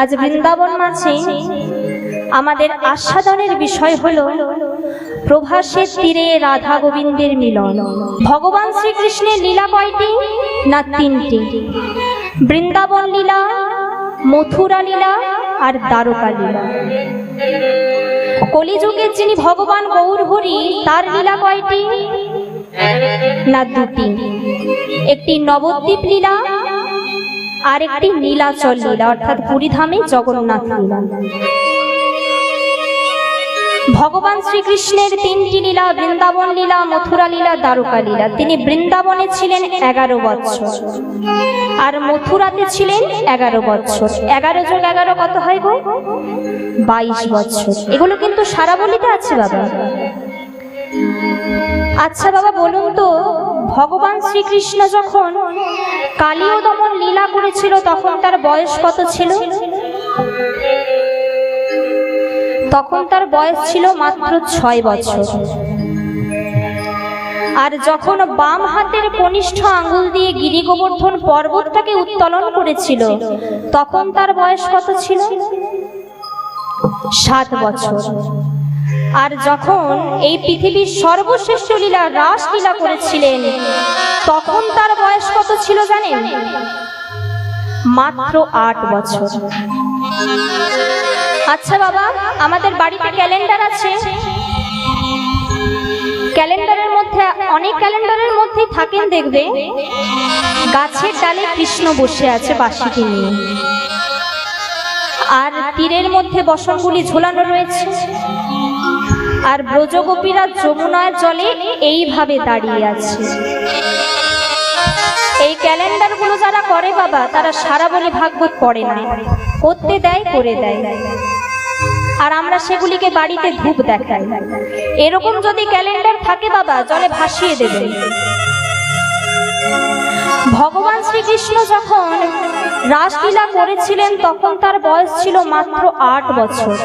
আজ বৃন্দাবন মাঝে আমাদের আস্বাদনের বিষয় হলো প্রভাসের তীরে রাধা গোবিন্দের মিলন। ভগবান শ্রীকৃষ্ণের লীলা কয়টি না তিনটি? বৃন্দাবন লীলা, মথুরা লীলা আর দ্বারকা লীলা। কলিযুগের যিনি ভগবান গৌরহরি, তার লীলা কয়টি? না দুটি। একটি নবদ্বীপ লীলা আর একটি নীলাচল লীলা অর্থাৎ পুরীধামে জগন্নাথ লীলা ভগবান শ্রীকৃষ্ণের তিনটি লীলা, বৃন্দাবন লীলা, মথুরা লীলা, দ্বারকা লীলা। তিনি বৃন্দাবনে ছিলেন এগারো বছর আর মথুরাতে ছিলেন এগারো বছর এগারো যোগ এগারো কত হয় গো? বাইশ বছর এগুলো কিন্তু সারা বলিতে আছে বাবা। আচ্ছা বাবা, বলুন তো, ভগবান শ্রীকৃষ্ণ যখন কালীয় দমন লীলা করেছিল, তখন তার বয়স কত ছিল? তখন তার বয়স ছিল মাত্র ছয় বছর। আর যখন বাম হাতের কনিষ্ঠ আঙ্গুল দিয়ে গিরি গোবর্ধন পর্বতটাকে উত্তোলন করেছিল, তখন তার বয়স কত ছিল? সাত বছর। আর যখন এই পৃথিবীর সর্বশ্রেষ্ঠ লীলা রাস লীলা করেছিলেন, তখন তার বয়স কত ছিল জানেন? মাত্র আট বছর। আচ্ছা বাবা, আমাদের বাড়িতে ক্যালেন্ডার আছে? ক্যালেন্ডারের মধ্যে, অনেক ক্যালেন্ডারের মধ্যেই থাকেন দেখবে। গাছের ডালে কৃষ্ণ বসে আছে বাঁশিটি নিয়ে। আর তীরের মধ্যে বসনগুলি ঝোলানো রয়েছে। আর ব্রজগোপীরা যমুনার জলে এইভাবে দাঁড়িয়ে আছে। এই ক্যালেন্ডারগুলো যারা করে বাবা, তারা সারা বলে ভাগবত পড়ে না। করতে দেয়, করে দেয়। আর আমরা সেগুলিকে বাড়িতে ধূপ দেখাই। এরকম যদি ক্যালেন্ডার থাকে বাবা, জলে ভাসিয়ে দেবে। ভগবান শ্রীকৃষ্ণ যখন রাসলীলা করেছিলেন, তখন তার বয়স ছিল মাত্র আট বছর।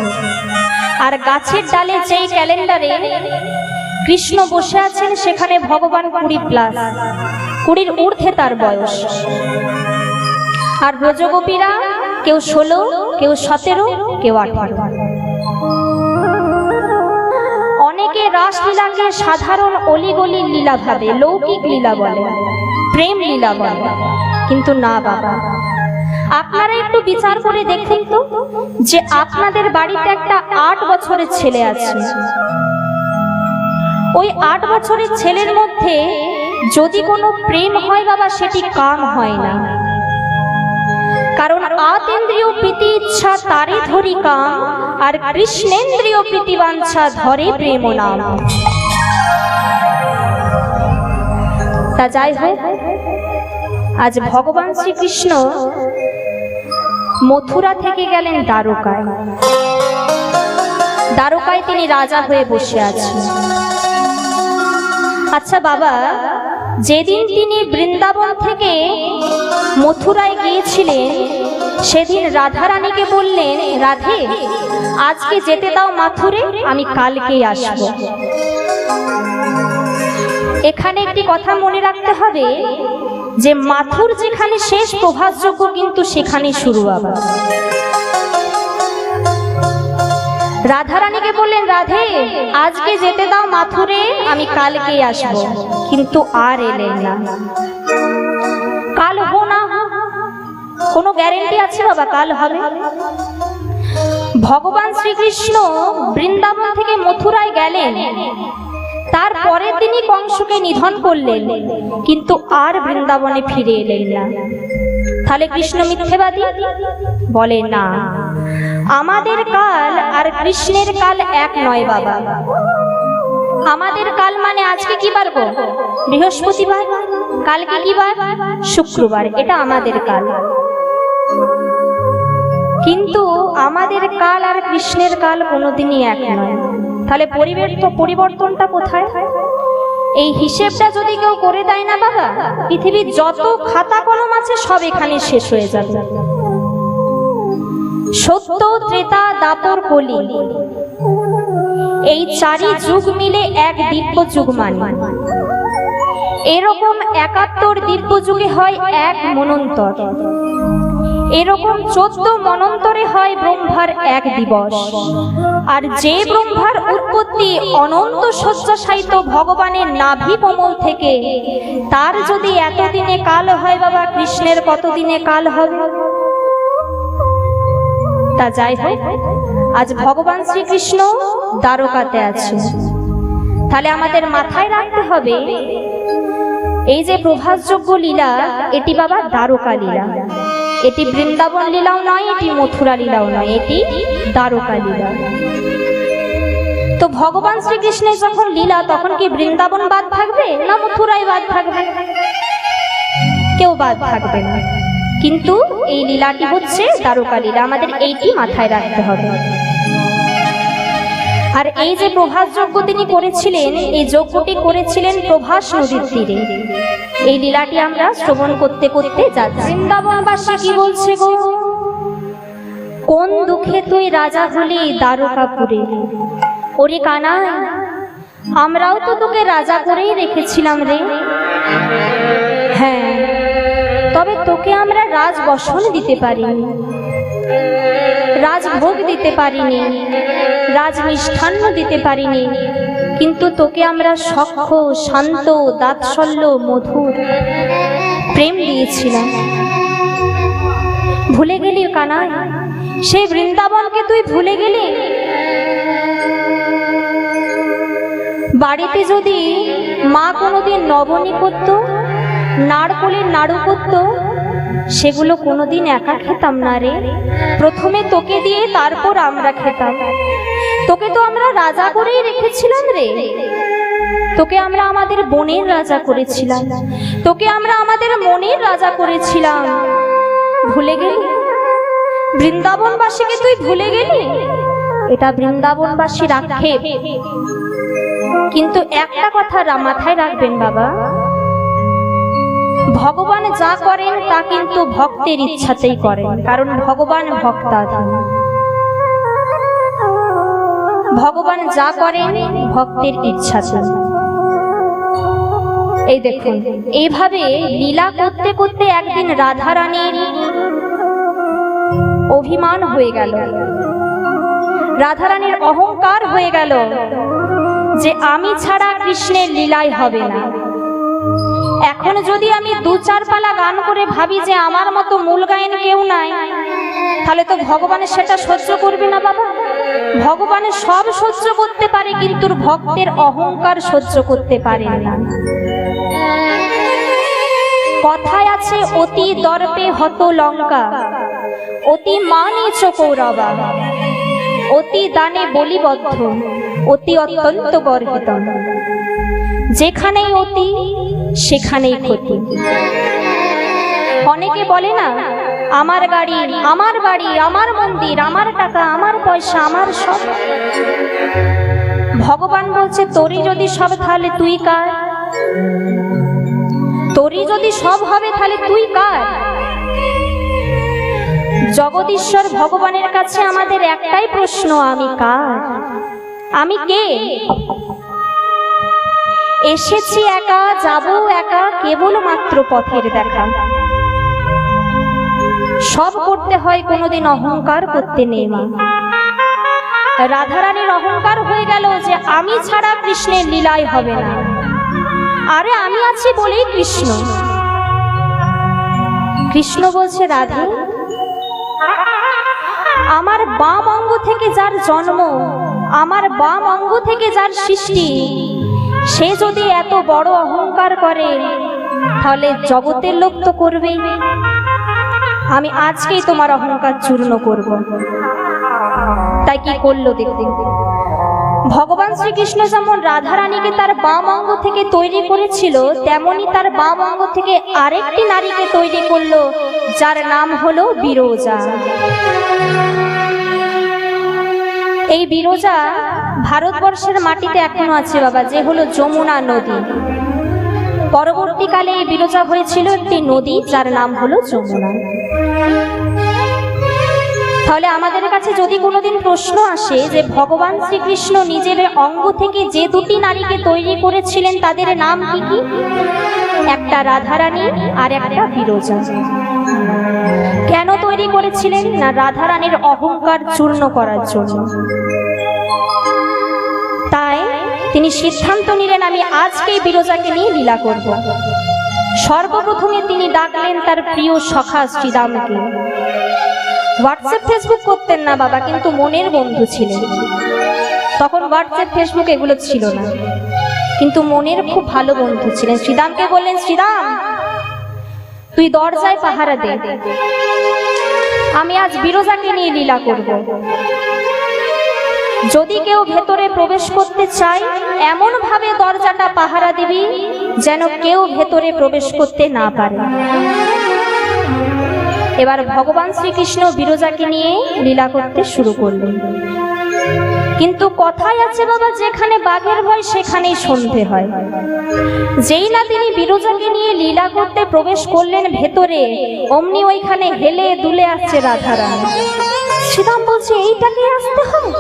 আর গাছের ডালে যেই ক্যালেন্ডারে কৃষ্ণ বসে আছেন, সেখানে ভগবান কুড়ি প্লাস কুড়ির ঊর্ধ্বে তার বয়স। আর ব্রজগোপীরা কেউ ষোলো, কেউ সতেরো, কেউ আঠারো। অনেকে রাসলীলাকে সাধারণ অলিগলি লীলা ভাবে, লৌকিক লীলা বলে, প্রেম লীলা বলে। কিন্তু না, বাবা। আপনারা একটু বিচার করে দেখুন তো যে আপনাদের বাড়িতে একটা আট বছরের ছেলে আছে। ওই আট বছরের ছেলের মধ্যে যদি কোনো প্রেম হয় বাবা, সেটি কাম হয় না। কারণ আতেন্দ্রিয় প্রীতি ইচ্ছা তারে ধরি কাম, আর কৃষ্ণেন্দ্রিয় প্রীতি বাঞ্ছা ধরে প্রেম নাম। তা যাই হোক, আজ ভগবান শ্রীকৃষ্ণ মথুরা থেকে গেলেন দ্বারকায়। দ্বারকায় তিনি রাজা হয়ে বসে আছেন। আচ্ছা বাবা, যেদিন তিনি বৃন্দাবন থেকে মথুরায় গিয়েছিলেন, সেদিন রাধারানীকে বললেন, রাধে, আজকে যেতে দাও মাথুরে, আমি কালকেই আসব। এখানে একটি কথা মনে রাখতে হবে যে মাথুর যেখানে শেষ প্রভাসযোগ্য, কিন্তু সেখানে শুরু আবার। রাধারানীকে বললেন, রাধে, আজকে যেতে দাও মাথুরে, আমি কালকেই আসব। কিন্তু আর এলেন না। কাল হো না। কোনো গ্যারেন্টি আছে বাবা, কাল হবে। ভগবান শ্রীকৃষ্ণ বৃন্দাবন থেকে মথুরায় গেলেন। তার পরের দিনই কংসকে নিধন করলেন, কিন্তু আর বৃন্দাবনে ফিরে এলেন না। তাহলে কৃষ্ণ মিথ্যেবাদী? বলে, না। আমাদের কাল আর কৃষ্ণের কাল এক নয় বাবা। আমাদের কাল মানে আজকে কি বার বৃহস্পতিবার? কালকে কি বার? শুক্রবার। এটা আমাদের কাল। কিন্তু আমাদের কাল আর কৃষ্ণের কাল কোনোদিনই এক নয়। তাহলে পরিবর্তন পরিবর্তনটা কোথায়? এই হিসেবটা যদি কেউ করে দেয় না বাবা, পৃথিবীর যত খাতা কলম আছে সব এখানে শেষ হয়ে যাবে। সত্য, ত্রেতা, দাপর কলি এই চারি যুগ মিলে এক দিব্য যুগ মানে। এরকম একাত্তর দিব্য যুগে হয় এক মনন্তর। এরকম চোদ্দ মনন্তরে হয় ব্রহ্মার এক দিবস। আর যে ব্রহ্মার উৎপত্তি অনন্ত শয্যাশায়িত ভগবানের নাভি কোমল থেকে, তার যদি এতদিনে কাল হয় বাবা, কৃষ্ণের কতদিনে কাল হবে? তা যাই হোক, আজ ভগবান শ্রীকৃষ্ণ দ্বারকাতে আছে তাহলে আমাদের মাথায় রাখতে হবে, এই যে প্রভাসযোগ্য লীলা, এটি বাবা দ্বারকা লীলা। এটি বৃন্দাবন লীলাও নয়, এটি মথুরা লীলাও নয়, এটি দ্বারকা লীলা। তো ভগবান শ্রীকৃষ্ণের যখন লীলা, তখন কি বৃন্দাবন বাদ থাকবে না মথুরাই বাদ থাকবে? কেউ বাদ থাকবে না। কিন্তু এই লীলাটি হচ্ছে দ্বারকা লীলা। আমাদের এইটি মাথায় রাখতে হবে। আর এই যে প্রভাস যজ্ঞ তিনি করেছিলেন, এই যজ্ঞটি করেছিলেন প্রভাস নদীর তীরে। এই লীলাটি আমরা শ্রবণ করতে করতে যাচ্ছি। বৃন্দাবনবাসী কি বলছে গো? কোন দুঃখে তুই রাজা হলি দ্বারকাপুরে? ওরে কানাই, আমরাও তো তোকে রাজা করেই রেখেছিলাম রে। হ্যাঁ তবে তোকে আমরা রাজ বসন দিতে পারিনি। রাজভোগ দিতে পারিনি। রাজ মিষ্টান্ন দিতে পারিনি। কিন্তু তোকে আমরা সখ্য, শান্ত, দাৎসল্য, মধুর প্রেম দিয়েছিলাম। ভুলে গেলি কানাই? সেই বৃন্দাবনকে তুই ভুলে গেলি? বাড়িতে যদি মা কোনোদিন নবনী করত নাড়কলের নাড়ু করত সেগুলো কোনোদিন একা খেতাম না রে। প্রথমে তোকে দিয়ে তারপর আমরা খেতাম। তোকে তো আমরা রাজা করেই রেখেছিলাম রে। তোকে আমরা আমাদের বোনের রাজা করেছিলাম। তোকে আমরা আমাদের মনের রাজা করেছিলাম। ভুলে গেলি? বৃন্দাবনবাসীকে তুই ভুলে গেলি? এটা বৃন্দাবনবাসী রাখে কিন্তু একটা কথা মাথায় রাখবেন বাবা। ভগবান যা করেন, তা কিন্তু ভক্তের ইচ্ছাতেই করেন, কারণ ভগবান ভক্তাধীন ভগবান যা করেন, ভক্তের ইচ্ছাতে এই দেখুন, এইভাবে লীলা করতে করতে একদিন রাধা রানীর অভিমান হয়ে গেল। রাধারানীর অহংকার হয়ে গেল যে আমি ছাড়া কৃষ্ণের লীলাই হবে না। এখন যদি আমি দু চার পালা গান করে ভাবি যে আমার মতো মূল গায়ন কেউ নাই, তাহলে তো ভগবানের সেটা সহ্য করবে না বাবা। ভগবানের সব সহ্য করতে পারে, কিন্তু ভক্তের অহংকার সহ্য করতে পারে না। কথায় আছে, অতি দর্পে হত লঙ্কা, অতি মানে কৌরবা অতি দানে বলিবদ্ধ, অতি অত্যন্ত গর্বিত যেখানেই অতি, সেখানেই ক্ষতি। অনেকে বলে না, আমার গাড়ি আমার বাড়ি, আমার মন্দির, আমার টাকা, আমার পয়সা, আমার সব। ভগবান বলছে, তোরই যদি সব তাহলে তুই কার? তোরই যদি সব হবে তাহলে তুই কার? জগদীশ্বর ভগবানের কাছে আমাদের একটাই প্রশ্ন, আমি কার? আমি কে? এসেছি একা, যাব একা, কেবলমাত্র পথের দেখা। সব করতে হয় কোনোদিন অহংকার, করতে নেই মা রাধারানীর অহংকার হয়ে গেল যে আমি ছাড়া কৃষ্ণের লীলাই হবে না। আরে আমি আছি বলেই কৃষ্ণ। কৃষ্ণ বলছে, রাধে, আমার বাম অঙ্গ থেকে যার জন্ম, আমার বাম অঙ্গ থেকে যার সৃষ্টি সে যদি এত বড় অহংকার করে, তাহলে জগতের লোক তো করবেই। আমি আজকেই তোমার অহংকার চূর্ণ করব। তাই কি করল দেখতে? ভগবান শ্রীকৃষ্ণ যেমন রাধারানীকে তার বাম অঙ্গ থেকে তৈরি করেছিল, তেমনি তার বাম অঙ্গ থেকে আরেকটি নারীকে তৈরি করল, যার নাম হলো বিরোজা। এই বিরোজা ভারতবর্ষের মাটিতে এখনও আছে বাবা, যে হলো যমুনা নদী। পরবর্তীকালে এই বিরোচা হয়েছিল একটি নদী, যার নাম হলো যমুনা। তাহলে আমাদের কাছে যদি কোনোদিন প্রশ্ন আসে যে ভগবান শ্রীকৃষ্ণ নিজের অঙ্গ থেকে যে দুটি নারীকে তৈরি করেছিলেন, তাদের নাম কি কি? একটা রাধারানী আর একটা বিরোজা। কেন তৈরি করেছিলেন? না রাধারানীর অহংকার চূর্ণ করার জন্য। তাই তিনি সিদ্ধান্ত নিলেন, আমি আজকেই বিরজাকে নিয়ে লীলা করব। সর্বপ্রথমে তিনি ডাকলেন তার প্রিয় সখা শ্রীরামকে হোয়াটসঅ্যাপ ফেসবুক করতেন না বাবা, কিন্তু মনের বন্ধু ছিলেন। তখন হোয়াটসঅ্যাপ ফেসবুক এগুলো ছিল না, কিন্তু মনের খুব ভালো বন্ধু ছিলেন। শ্রীরামকে বললেন শ্রীরাম তুই দরজায় পাহারা দে। আমি আজ বিরজাকে নিয়ে লীলা করব। যদি কেউ ভেতরে প্রবেশ করতে চায় এমন ভাবে দরজাটা পাহারা দিবি যেন কেউ ভেতরে প্রবেশ করতে না পারে। এবার ভগবান শ্রীকৃষ্ণ বিরজাকে নিয়ে লীলা করতে শুরু করলেন। কিন্তু কথাই আছে বাবা, যেখানে বাঘের ভয়, সেখানেই সন্ধে হয়। যেই না তিনি বিরজাকে নিয়ে লীলা করতে প্রবেশ করলেন ভেতরে, অমনি ওইখানে হেলে দুলে আসছে রাধারানী। শ্রীরাম বলছে এইটাকে আসতে হয়?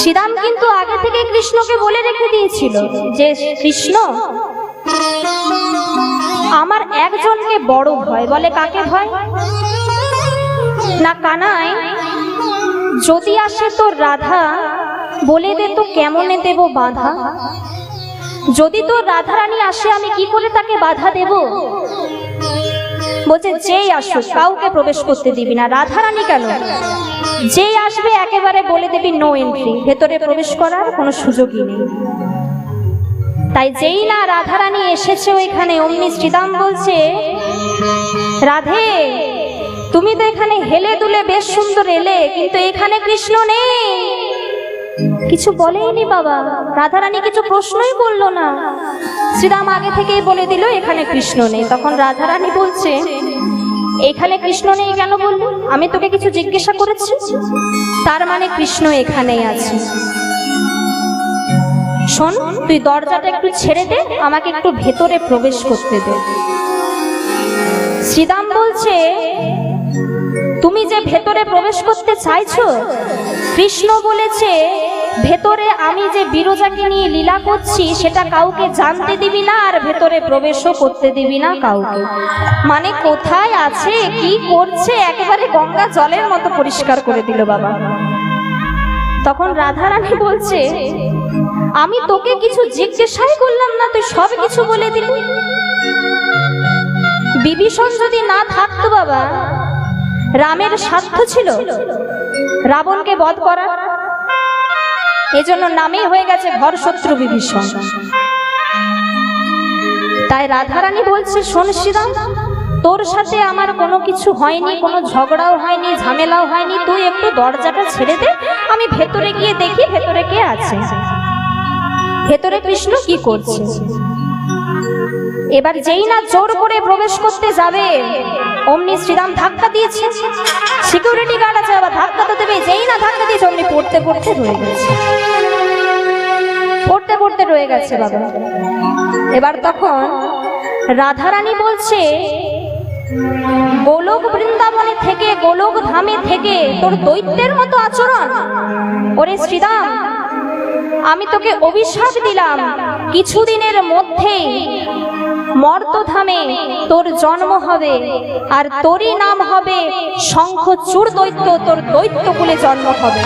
শ্রীরাম কিন্তু আগে থেকে কৃষ্ণকে বলে রেখে দিয়েছিল যে, কৃষ্ণ, আমার একজনকে বড় ভয় বলে কাকে ভয়? না কানাই, যদি আসে তোর রাধা, বলে দে তো কেমনে দেব বাধা? যদি তোর রাধারানী আসে, আমি কি করে তাকে বাধা দেব? বলছে, যেই আসুক কাউকে প্রবেশ করতে দিবি না। রাধারানী কেন? যেই আসবে, একেবারে বলে দিবি নো এন্ট্রি ভেতরে প্রবেশ করার কোনো সুযোগই নেই। তাই যেই না রাধারানী এসেছে ওইখানে, অমনি শ্রীদাম বলছে, রাধে, তুমি তো এখানে হেলে দুলে বেশ সুন্দর এলে, কিন্তু এখানে কৃষ্ণ নেই। কিছু বলেইনি বাবা। রাধারানী কিছু প্রশ্নই করল না। শ্রীরাম আগে থেকেই বলে দিল, এখানে কৃষ্ণ নেই। তখন রাধারানী বলছে, এখানে কৃষ্ণ নেই কেন বললি? আমি তোকে কিছু জিজ্ঞাসা করেছি? তার মানে কৃষ্ণ এখানেই আছে। শোন, তুই দরজাটা একটু ছেড়ে দে, আমাকে একটু ভেতরে প্রবেশ করতে দে। শ্রীদাম বলছে তুমি যে ভেতরে প্রবেশ করতে চাইছো? কৃষ্ণ বলেছে, ভেতরে আমি যে বিরজাকে নিয়ে লীলা করছি, সেটা কাউকে জানতে দিবি না আর ভেতরে প্রবেশও করতে দিবি না কাউকে। মানে কোথায় আছে, কি করছে, একেবারে গঙ্গা জলের মতো পরিষ্কার করে দিল বাবা। তখন রাধারানী বলছে, আমি তোকে কিছু জিজ্ঞাসাই করলাম না, তুই সব কিছু বলে দিলি। বিভীষণ যদি না থাকতো বাবা রামের সাধ্য ছিল? রাবণকে বধ করা এজন্য নামেই হয়ে গেছে ঘর শত্রু বিভীষণ। তাই রাধারানী বলছে, শোন শ্রীরাম, তোর সাথে আমার কোনো কিছু হয়নি, কোনো ঝগড়াও হয়নি, ঝামেলাও হয়নি। তুই একটু দরজাটা ছেড়ে দে, আমি ভেতরে গিয়ে দেখি ভেতরে কে আছে। ভেতরে কৃষ্ণ কি করছে? এবার যেই না জোর করে প্রবেশ করতে যাবে, অমনি শ্রীরাম ধাক্কা দিয়েছে। সিকিউরিটি গার্ড আছে, আবার ধাক্কা তো দেবে যেই না ধাক্কা দিয়েছে, অমনি পড়তে পড়তে রয়ে গেছে। পড়তে পড়তে রয়ে গেছে বাবা। এবার তখন রাধারানী বলছে, গোলক বৃন্দাবনে থেকে, গোলক ধামে থেকে তোর দৈত্যের মতো আচরণ। ওরে শ্রীরাম, আমি তোকে অভিশাপ দিলাম। কিছুদিনের মধ্যে মর্তধামে তোর জন্ম হবে, আর তোরই নাম হবে শঙ্খ শঙ্খচূড় দৈত্য, তোর দৈত্য কুলে জন্ম হবে।